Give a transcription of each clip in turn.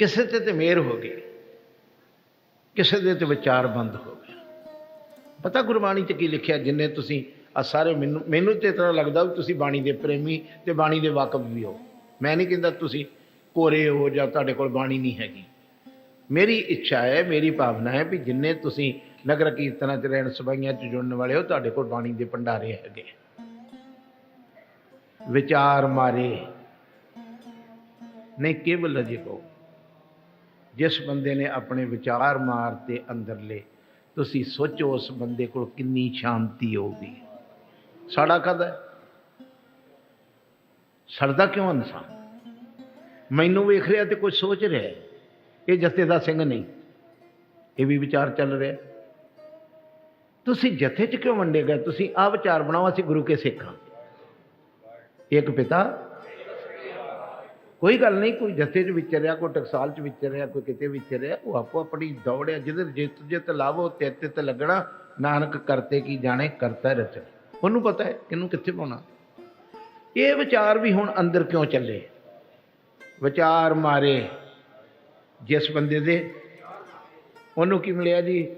ਕਿਸੇ ਤੇ ਤੇ ਮਿਹਰ ਹੋ ਗਈ, ਕਿਸੇ ਦੇ ਤੇ ਵਿਚਾਰ ਬੰਦ ਹੋ ਗਿਆ ਪਤਾ ਗੁਰਬਾਣੀ 'ਚ ਕੀ ਲਿਖਿਆ, ਜਿੰਨੇ ਤੁਸੀਂ ਆ ਸਾਰੇ ਮੈਨੂੰ ਮੈਨੂੰ ਤੇ ਤਰ੍ਹਾਂ ਲੱਗਦਾ ਵੀ ਤੁਸੀਂ ਬਾਣੀ ਦੇ ਪ੍ਰੇਮੀ ਤੇ ਬਾਣੀ ਦੇ ਵਾਕਫ ਵੀ ਹੋ। ਮੈਂ ਨਹੀਂ ਕਹਿੰਦਾ ਤੁਸੀਂ ਕੋਰੇ ਹੋ ਜਾਂ ਤੁਹਾਡੇ ਕੋਲ ਬਾਣੀ ਨਹੀਂ ਹੈਗੀ। ਮੇਰੀ ਇੱਛਾ ਹੈ, ਮੇਰੀ ਭਾਵਨਾ ਹੈ ਵੀ ਜਿੰਨੇ ਤੁਸੀਂ ਨਗਰ ਕੀਰਤਨਾਂ 'ਚ ਰਹਿਣ, ਸਭਾਈਆਂ 'ਚ ਜੁੜਨ ਵਾਲੇ ਹੋ, ਤੁਹਾਡੇ ਕੋਲ ਬਾਣੀ ਦੇ ਭੰਡਾਰੇ ਹੈਗੇ। ਵਿਚਾਰ ਮਾਰੇ। ਨਹੀਂ ਕੇਵਲ ਅਜੇ ਕੋ ਜਿਸ ਬੰਦੇ ਨੇ ਆਪਣੇ ਵਿਚਾਰ ਮਾਰ ਤੇ ਅੰਦਰਲੇ ਤੁਸੀਂ ਸੋਚੋ ਉਸ ਬੰਦੇ ਕੋਲ ਕਿੰਨੀ ਸ਼ਾਂਤੀ ਹੋਊਗੀ। ਸਾਡਾ ਕਦ ਹੈ? ਸੜਦਾ ਕਿਉਂ ਇਨਸਾਨ? ਮੈਨੂੰ ਵੇਖ ਰਿਹਾ ਤੇ ਕੁਝ ਸੋਚ ਰਿਹਾ ਇਹ ਜਥੇ ਦਾ ਸਿੰਘ ਨਹੀਂ, ਇਹ ਵੀ ਵਿਚਾਰ ਚੱਲ ਰਿਹਾ। ਤੁਸੀਂ ਜਥੇ 'ਚ ਕਿਉਂ ਵੰਡੇ ਗਏ? ਤੁਸੀਂ ਆ ਵਿਚਾਰ ਬਣਾਓ ਅਸੀਂ ਗੁਰੂ ਕੇ ਸਿੱਖ। ਹਾਂ ਇੱਕ ਪਿਤਾ ਕੋਈ ਗੱਲ ਨਹੀਂ, ਕੋਈ ਜੱਥੇ 'ਚ ਵਿਚਰਿਆ, ਕੋਈ ਟਕਸਾਲ 'ਚ ਵਿਚਰਿਆ, ਕੋਈ ਕਿਤੇ ਵਿਚਰਿਆ, ਉਹ ਆਪੋ ਆਪਣੀ ਦੌੜਿਆ ਜਿਹਦੇ ਜਿੱਤ ਜਿੱਤ ਲਾਵੋ ਤੇ ਤਿੱਤ ਲੱਗਣਾ, ਨਾਨਕ ਕਰਤੇ ਕੀ ਜਾਣੇ, ਕਰਤਾ ਰਚਨ ਉਹਨੂੰ ਪਤਾ ਹੈ ਕਿਹਨੂੰ ਕਿੱਥੇ ਪਾਉਣਾ। ਇਹ ਵਿਚਾਰ ਵੀ ਹੁਣ ਅੰਦਰ ਕਿਉਂ ਚੱਲੇ? ਵਿਚਾਰ ਮਾਰੇ ਜਿਸ ਬੰਦੇ ਦੇ। ਉਹਨੂੰ ਕੀ ਮਿਲਿਆ ਜੀ?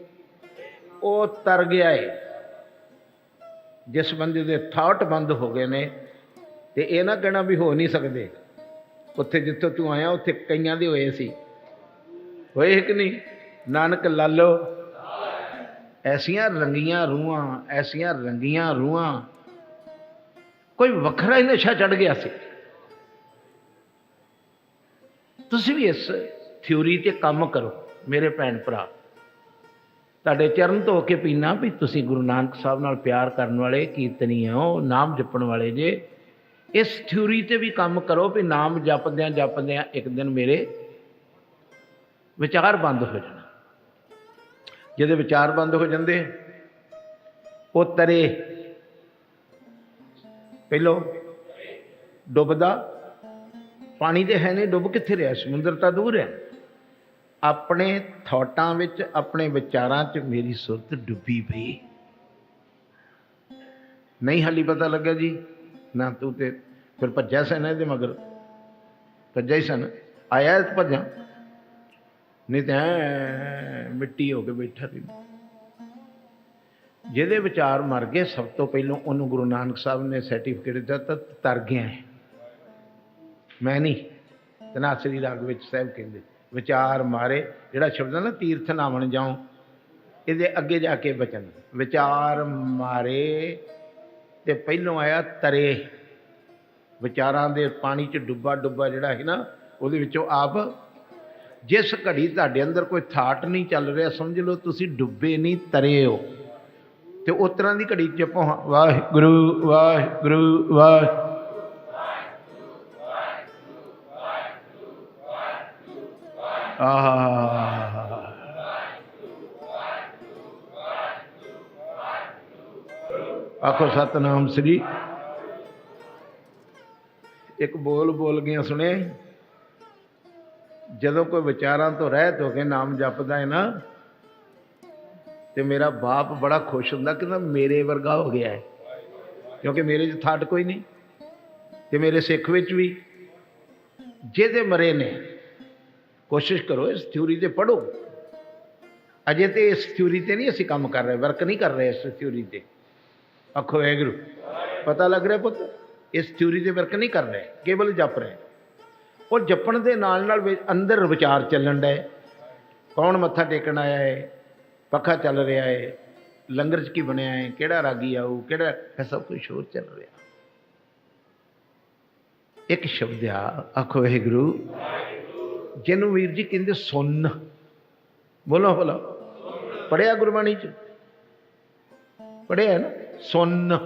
ਉਹ ਤਰ ਗਿਆ ਏ। ਜਿਸ ਬੰਦੇ ਦੇ ਥਾਟ ਬੰਦ ਹੋ ਗਏ ਨੇ, ਤੇ ਇਹ ਨਾ ਕਹਿਣਾ ਵੀ ਹੋ ਨਹੀਂ ਸਕਦੇ। ਉੱਥੇ ਜਿੱਥੋਂ ਤੂੰ ਆਇਆ, ਉੱਥੇ ਕਈਆਂ ਦੇ ਹੋਏ ਸੀ। ਹੋਏ ਕਿ ਨਹੀਂ? ਨਾਨਕ ਲਾਲੋ ਐਸੀਆਂ ਰੰਗੀਆਂ ਰੂਹਾਂ, ਐਸੀਆਂ ਰੰਗੀਆਂ ਰੂਹਾਂ। ਕੋਈ ਵੱਖਰਾ ਹੀ ਨਸ਼ਾ ਚੜ ਗਿਆ ਸੀ। ਤੁਸੀਂ ਵੀ ਇਸ ਥਿਉਰੀ ਤੇ ਕੰਮ ਕਰੋ, ਮੇਰੇ ਭੈਣ ਭਰਾ। ਤੁਹਾਡੇ ਚਰਨ ਧੋ ਕੇ ਪੀਣਾ ਵੀ ਤੁਸੀਂ ਗੁਰੂ ਨਾਨਕ ਸਾਹਿਬ ਨਾਲ ਪਿਆਰ ਕਰਨ ਵਾਲੇ ਕੀਰਤਨੀ ਹੋ, ਨਾਮ ਜਪਣ ਵਾਲੇ ਜੇ। ਇਸ ਥਿਊਰੀ ਤੇ ਵੀ ਕੰਮ ਕਰੋ ਵੀ ਨਾਮ ਜਪਦਿਆਂ ਜਪਦਿਆਂ ਇੱਕ ਦਿਨ ਮੇਰੇ ਵਿਚਾਰ ਬੰਦ ਹੋ ਜਾਣਾ। ਜਿਹਦੇ ਵਿਚਾਰ ਬੰਦ ਹੋ ਜਾਂਦੇ ਉਹ ਤਰੇ ਪਹਿਲੋ ਡੁੱਬਦਾ, ਪਾਣੀ ਤੇ ਹੈ ਨਹੀਂ ਡੁੱਬ ਕਿੱਥੇ ਰਿਹਾ? ਸਮੁੰਦਰ ਤਾਂ ਦੂਰ ਹੈ। ਆਪਣੇ ਥਾਟਾਂ ਵਿੱਚ, ਆਪਣੇ ਵਿਚਾਰਾਂ 'ਚ ਮੇਰੀ ਸੁਰਤ ਡੁੱਬੀ ਪਈ। ਨਹੀਂ ਹਾਲੀ ਪਤਾ ਲੱਗਾ ਜੀ, ਨਾ ਤੂੰ ਤੇ ਫਿਰ ਭੱਜਿਆ ਸਨ ਇਹਦੇ ਮਗਰ। ਭੱਜਿਆ ਹੀ ਸਨ। ਆਇਆ ਭੱਜਾਂ। ਨਹੀਂ ਤਾਂ ਮਿੱਟੀ ਹੋ ਕੇ ਬੈਠਾ ਸੀ। ਜਿਹਦੇ ਵਿਚਾਰ ਮਰ ਗਏ, ਸਭ ਤੋਂ ਪਹਿਲਾਂ ਉਹਨੂੰ ਗੁਰੂ ਨਾਨਕ ਸਾਹਿਬ ਨੇ ਸਰਟੀਫਿਕੇਟ ਦਿੱਤਾ ਤਰ ਗਿਆ ਮੈਂ ਨਹੀਂ, ਤਨਾਸਰੀ ਰਾਗ ਵਿੱਚ ਸਾਹਿਬ ਕਹਿੰਦੇ, ਵਿਚਾਰ ਮਾਰੇ, ਜਿਹੜਾ ਸ਼ਬਦ ਹੈ ਨਾ, ਤੀਰਥ ਨਾਵਣ ਜਾਉ, ਇਹਦੇ ਅੱਗੇ ਜਾ ਕੇ ਬਚਨ। ਵਿਚਾਰ ਮਾਰੇ ਤੇ ਪਹਿਲੋਂ ਆਇਆ ਤਰੇ। ਵਿਚਾਰਾਂ ਦੇ ਪਾਣੀ 'ਚ ਡੁੱਬਾ ਡੁੱਬਾ ਜਿਹੜਾ ਹੈ ਨਾ, ਉਹਦੇ ਵਿੱਚੋਂ ਆਪ ਜਿਸ ਘੜੀ ਤੁਹਾਡੇ ਅੰਦਰ ਕੋਈ ਥਾਟ ਨਹੀਂ ਚੱਲ ਰਿਹਾ, ਸਮਝ ਲਓ ਤੁਸੀਂ ਡੁੱਬੇ ਨਹੀਂ, ਤਰੇ ਹੋ। ਤੇ ਉਸ ਤਰ੍ਹਾਂ ਦੀ ਘੜੀ 'ਚ ਪਹੁੰ ਵਾਹਿਗੁਰੂ ਵਾਹਿਗੁਰੂ, ਵਾਹਿ, ਆਹ, ਆਖੋ ਸਤਨਾਮ ਸ੍ਰੀ ਇੱਕ ਬੋਲ ਬੋਲ ਗਿਆ ਸੁਣੇ। ਜਦੋਂ ਕੋਈ ਵਿਚਾਰਾਂ ਤੋਂ ਰਹਿਤ ਹੋ ਕੇ ਨਾਮ ਜਪਦਾ ਹੈ ਨਾ, ਤੇ ਮੇਰਾ ਬਾਪ ਬੜਾ ਖੁਸ਼ ਹੁੰਦਾ ਕਿ ਨਾ ਮੇਰੇ ਵਰਗਾ ਹੋ ਗਿਆ ਹੈ। ਕਿਉਂਕਿ ਮੇਰੇ 'ਚ ਥਾਟ ਕੋਈ ਨਹੀਂ, ਤੇ ਮੇਰੇ ਸਿੱਖ ਵਿੱਚ ਵੀ। ਜਿਹਦੇ ਮਰੇ ਨੇ, ਕੋਸ਼ਿਸ਼ ਕਰੋ ਇਸ ਥਿਊਰੀ ਤੇ ਪੜੋ ਅਜੇ ਤੇ ਇਸ ਥਿਊਰੀ ਤੇ ਨਹੀਂ ਅਸੀਂ ਕੰਮ ਕਰ ਰਹੇ, ਵਰਕ ਨਹੀਂ ਕਰ ਰਹੇ ਇਸ ਥਿਊਰੀ ਤੇ। ਆਖੋ ਵੈਗਰੂ ਪਤਾ ਲੱਗ ਰਿਹਾ ਪੁੱਤ? ਇਸ ਥਿਊਰੀ ਤੇ ਵਰਕ ਨਹੀਂ ਕਰ ਰਹੇ, ਕੇਵਲ ਜਪ ਰਹੇ। ਉਹ ਜਪਣ ਦੇ ਨਾਲ ਨਾਲ ਅੰਦਰ ਵਿਚਾਰ ਚੱਲਣ ਦਾ ਕੌਣ ਮੱਥਾ ਟੇਕਣ ਆਇਆ ਹੈ? ਪੱਖਾ ਚੱਲ ਰਿਹਾ ਹੈ। ਲੰਗਰ 'ਚ ਕੀ ਬਣਿਆ ਹੈ? ਕਿਹੜਾ ਰਾਗੀ ਆਊ? ਕਿਹੜਾ ਇਹ ਸਭ ਕੁਝ ਹੋਰ ਚੱਲ ਰਿਹਾ। ਇੱਕ ਸ਼ਬਦ ਆ, ਆਖੋ ਵਾਹਿਗੁਰੂ। ਜਿਹਨੂੰ ਵੀਰ ਜੀ ਕਹਿੰਦੇ ਸੁਣ ਬੋਲੋ ਬੋਲੋ। ਪੜਿਆ ਗੁਰਬਾਣੀ ਚ? ਪੜਿਆ ਨਾ? ਸੁਣ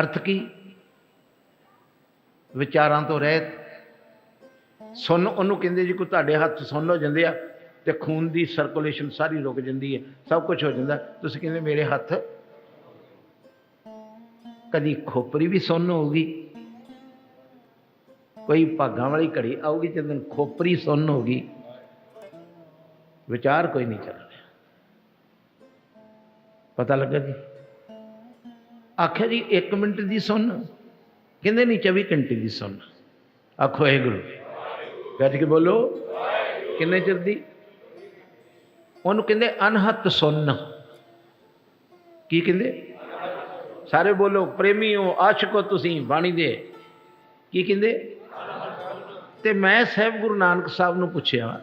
ਅਰਥ ਕੀ? ਵਿਚਾਰਾਂ ਤੋਂ ਰਹਿਤ। ਸੁਣ, ਉਹਨੂੰ ਕਹਿੰਦੇ ਜੀ, ਕੋਈ ਤੁਹਾਡੇ ਹੱਥ ਸੁਣ ਹੋ ਜਾਂਦੇ ਆ, ਤੇ ਖੂਨ ਦੀ ਸਰਕੂਲੇਸ਼ਨ ਸਾਰੀ ਰੁਕ ਜਾਂਦੀ ਹੈ, ਸਭ ਕੁਝ ਹੋ ਜਾਂਦਾ। ਤੁਸੀਂ ਕਹਿੰਦੇ ਮੇਰੇ ਹੱਥ ਕਦੀ ਖੋਪਰੀ ਵੀ ਸੁੰਨ ਹੋਊਗੀ, ਕੋਈ ਭਾਗਾਂ ਵਾਲੀ ਘੜੀ ਆਊਗੀ ਜਦੋਂ ਖੋਪਰੀ ਸੁੰਨ ਹੋਗੀ ਵਿਚਾਰ ਕੋਈ ਨਹੀਂ ਚੱਲ ਰਿਹਾ। ਪਤਾ ਲੱਗਾ ਜੀ? ਆਖਿਆ ਜੀ 1 ਮਿੰਟ ਦੀ ਸੁਣ। ਕਹਿੰਦੇ ਨਹੀਂ 24 ਘੰਟੇ ਦੀ ਸੁਣ। ਆਖੋ ਇਹ ਗੁਰੂ ਗੱਜ ਕੇ ਬੋਲੋ। ਕਿੰਨੇ ਚਿਰ ਦੀ? ਉਹਨੂੰ ਕਹਿੰਦੇ ਅਨਹਤ ਸੁੰਨ ਕੀ ਕਹਿੰਦੇ? ਸਾਰੇ ਬੋਲੋ ਪ੍ਰੇਮੀ ਪ੍ਰੇਮੀਓ, ਆਸ਼ਿਕੋ ਤੁਸੀਂ, ਬਾਣੀ ਦੇ। ਕੀ ਕਹਿੰਦੇ? ਤੇ ਮੈਂ ਸਾਹਿਬ ਗੁਰੂ ਨਾਨਕ ਸਾਹਿਬ ਨੂੰ ਪੁੱਛਿਆ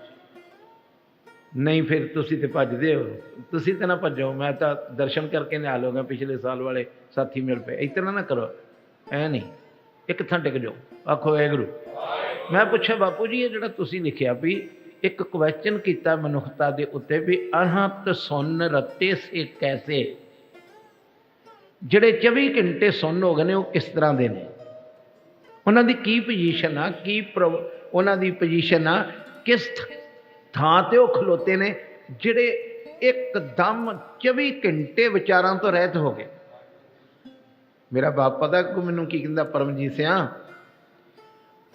ਨਹੀਂ, ਫਿਰ ਤੁਸੀਂ ਤੇ ਭੱਜਦੇ ਹੋ। ਤੁਸੀਂ ਤਾਂ ਨਾ ਭੱਜੋ। ਮੈਂ ਤਾਂ ਦਰਸ਼ਨ ਕਰਕੇ ਨਿਹਾਲ ਹੋ ਗਿਆ ਪਿਛਲੇ ਸਾਲ ਵਾਲੇ ਸਾਥੀ ਮਿਲ ਪਏ ਇਤਨਾ ਨਾ ਕਰੋ। ਐ ਨਹੀਂ। ਇੱਕ ਥਾਂ ਟਿਕ ਜਾਓ। ਆਖੋ ਐ ਗੁਰੂ ਮੈਂ ਪੁੱਛਿਆ, ਬਾਪੂ ਜੀ, ਇਹ ਜਿਹੜਾ ਤੁਸੀਂ ਲਿਖਿਆ ਵੀ ਇੱਕ ਕੁਐਸਚਨ ਕੀਤਾ ਮਨੁੱਖਤਾ ਦੇ ਉੱਤੇ ਵੀ ਅਨਹਤ ਸੁਨ ਰਤੇ ਸੇ ਕੈਸੇ? ਜਿਹੜੇ 24 ਘੰਟੇ ਸੁਨ ਹੋ ਗਏ ਨੇ, ਉਹ ਕਿਸ ਤਰ੍ਹਾਂ ਦੇ ਨੇ? ਉਹਨਾਂ ਦੀ ਕੀ ਪੋਜੀਸ਼ਨ ਆ? ਕੀ ਪ੍ਰਭ- ਉਹਨਾਂ ਦੀ ਪੋਜੀਸ਼ਨ ਆ? ਕਿਸ ਥਾਂ ਤੇ ਉਹ ਖਲੋਤੇ ਨੇ, ਜਿਹੜੇ ਇੱਕਦਮ 24 ਘੰਟੇ ਵਿਚਾਰਾਂ ਤੋਂ ਰਹਿਤ ਹੋ ਗਏ। ਮੇਰਾ ਬਾਪ ਪਤਾ ਕੋ ਮੈਨੂੰ ਕੀ ਕਹਿੰਦਾ, ਪਰਮਜੀਤ ਸਿਆ,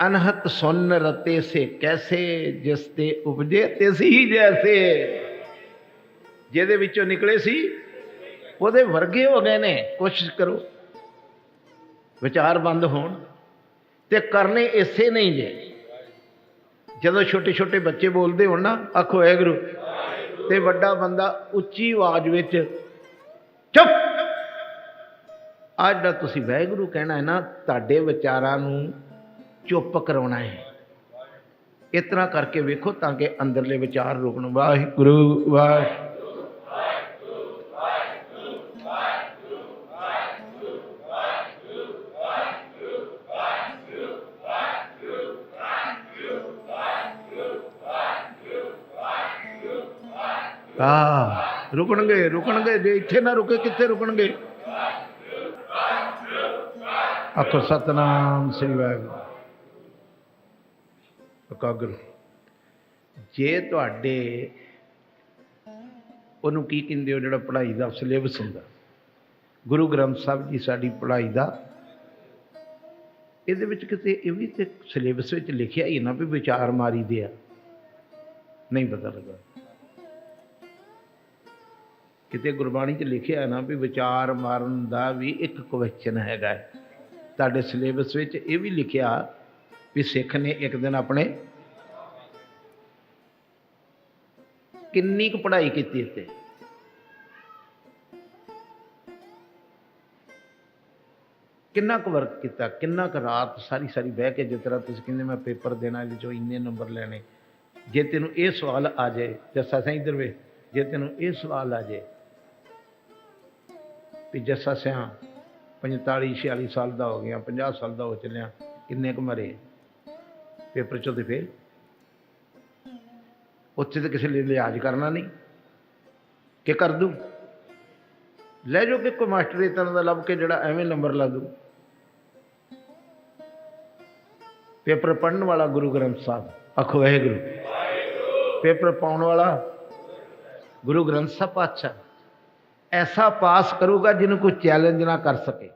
ਅਨਹਤ ਸੁਨ ਰਤੇ ਸੇ ਕੈਸੇ, ਜਿਸ ਤੇ ਉਪਜੇ ਤੇ ਸੀ ਜੈਸੇ। ਜਿਹਦੇ ਵਿੱਚੋਂ ਨਿਕਲੇ ਸੀ, ਉਹਦੇ ਵਰਗੇ ਹੋ ਗਏ ਨੇ, ਕੋਸ਼ਿਸ਼ ਕਰੋ। ਵਿਚਾਰ ਬੰਦ ਹੋਣ ਤੇ ਕਰਨੇ ਇਸੇ ਨਹੀਂ ਜੇ। ਜਦੋਂ ਛੋਟੇ ਛੋਟੇ ਬੱਚੇ ਬੋਲਦੇ ਹੋਣ ਨਾ, ਆਖੋ ਐ ਗੁਰੂ ਤੇ ਵੱਡਾ ਬੰਦਾ ਉੱਚੀ ਆਵਾਜ਼ ਵਿੱਚ, ਚੁੱਪ! ਅੱਜ ਦਾ ਤੁਸੀਂ ਵਾਹਿਗੁਰੂ ਕਹਿਣਾ ਹੈ ਨਾ, ਤੁਹਾਡੇ ਵਿਚਾਰਾਂ ਨੂੰ ਚੁੱਪ ਕਰਾਉਣਾ ਹੈ। ਇਸ ਤਰ੍ਹਾਂ ਕਰਕੇ ਵੇਖੋ ਤਾਂ ਕਿ ਅੰਦਰਲੇ ਵਿਚਾਰ ਰੁਕਣ। ਵਾਹਿਗੁਰੂ ਵਾਹਿਗੁਰੂ ਆ ਰੁਕਣਗੇ ਰੁਕਣਗੇ, ਜੇ ਇੱਥੇ ਨਾ ਰੁਕੇ, ਕਿੱਥੇ ਰੁਕਣਗੇ? ਆਖੋ, ਸਤਨਾਮ ਸ੍ਰੀ ਵਾਹਿਗੁਰੂ। ਇਕਾਗਰ ਜੇ ਤੁਹਾਡੇ ਉਹਨੂੰ ਕੀ ਕਹਿੰਦੇ ਹੋ, ਜਿਹੜਾ ਪੜ੍ਹਾਈ ਦਾ ਸਿਲੇਬਸ ਹੁੰਦਾ? ਗੁਰੂ ਗ੍ਰੰਥ ਸਾਹਿਬ ਜੀ ਸਾਡੀ ਪੜ੍ਹਾਈ ਦਾ, ਇਹਦੇ ਵਿੱਚ ਕਿਤੇ ਇਹ ਵੀ ਤੇ ਸਿਲੇਬਸ ਵਿੱਚ ਲਿਖਿਆ ਹੀ ਨਾ ਵੀ ਵਿਚਾਰ ਮਾਰੀ ਦੇ ਆ। ਨਹੀਂ ਪਤਾ ਲੱਗਾ। ਕਿਤੇ ਗੁਰਬਾਣੀ 'ਚ ਲਿਖਿਆ ਹੈ ਨਾ ਵੀ ਵਿਚਾਰ ਮਾਰਨ ਦਾ ਵੀ ਇੱਕ ਕੁਐਸਚਨ ਹੈਗਾ ਤੁਹਾਡੇ ਸਿਲੇਬਸ ਵਿੱਚ ਇਹ ਵੀ ਲਿਖਿਆ ਵੀ ਸਿੱਖ ਨੇ ਇੱਕ ਦਿਨ ਆਪਣੇ ਕਿੰਨੀ ਕੁ ਪੜ੍ਹਾਈ ਕੀਤੀ ਇੱਥੇ? ਕਿੰਨਾ ਕੁ ਵਰਕ ਕੀਤਾ, ਕਿੰਨਾ ਕੁ ਰਾਤ ਸਾਰੀ ਸਾਰੀ ਬਹਿ ਕੇ ਜਿਸ ਤਰ੍ਹਾਂ ਤੁਸੀਂ ਕਹਿੰਦੇ ਮੈਂ ਪੇਪਰ ਦੇਣਾ ਇਹਦੇ ਚੋਂ ਇੰਨੇ ਨੰਬਰ ਲੈਣੇ, ਜੇ ਤੈਨੂੰ ਇਹ ਸਵਾਲ ਆ ਜਾਏ, ਜੱਸਾ ਸਿੰਘ ਇਧਰ ਵੇ ਜੇ ਤੈਨੂੰ ਇਹ ਸਵਾਲ ਆ ਜਾਏ ਵੀ ਜੱਸਾ ਸਿਆਂ 45 46 ਸਾਲ ਦਾ ਹੋ ਗਿਆ 50 ਸਾਲ ਦਾ ਹੋ ਚੱਲਿਆ, ਕਿੰਨੇ ਕੁ ਮਰੇ? ਪੇਪਰ ਚੋਂ ਤੇ ਫੇਲ ਉੱਥੇ ਤੇ ਕਿਸੇ ਲਈ ਲਿਆਜ਼ ਕਰਨਾ ਨਹੀਂ। ਕਿ ਕਰ ਦੂ? ਲੈ ਜੋ ਕਿ ਕੋਈ ਮਾਸਟਰ ਇਸ ਤਰ੍ਹਾਂ ਦਾ ਲੱਭ ਕੇ ਜਿਹੜਾ ਐਵੇਂ ਨੰਬਰ ਲਾ ਦੂ। ਪੇਪਰ ਪੜਨ ਵਾਲਾ ਗੁਰੂ ਗ੍ਰੰਥ ਸਾਹਿਬ, ਆਖੋ ਵਾਹਿਗੁਰੂ। ਪੇਪਰ ਪਾਉਣ ਵਾਲਾ ਗੁਰੂ ਗ੍ਰੰਥ ਸਾਹਿਬ ਪਾਤਸ਼ਾਹ। ਐਸਾ ਪਾਸ ਕਰੂਗਾ ਜਿਹਨੂੰ ਕੋਈ ਚੈਲੰਜ ਨਾ ਕਰ ਸਕੇ।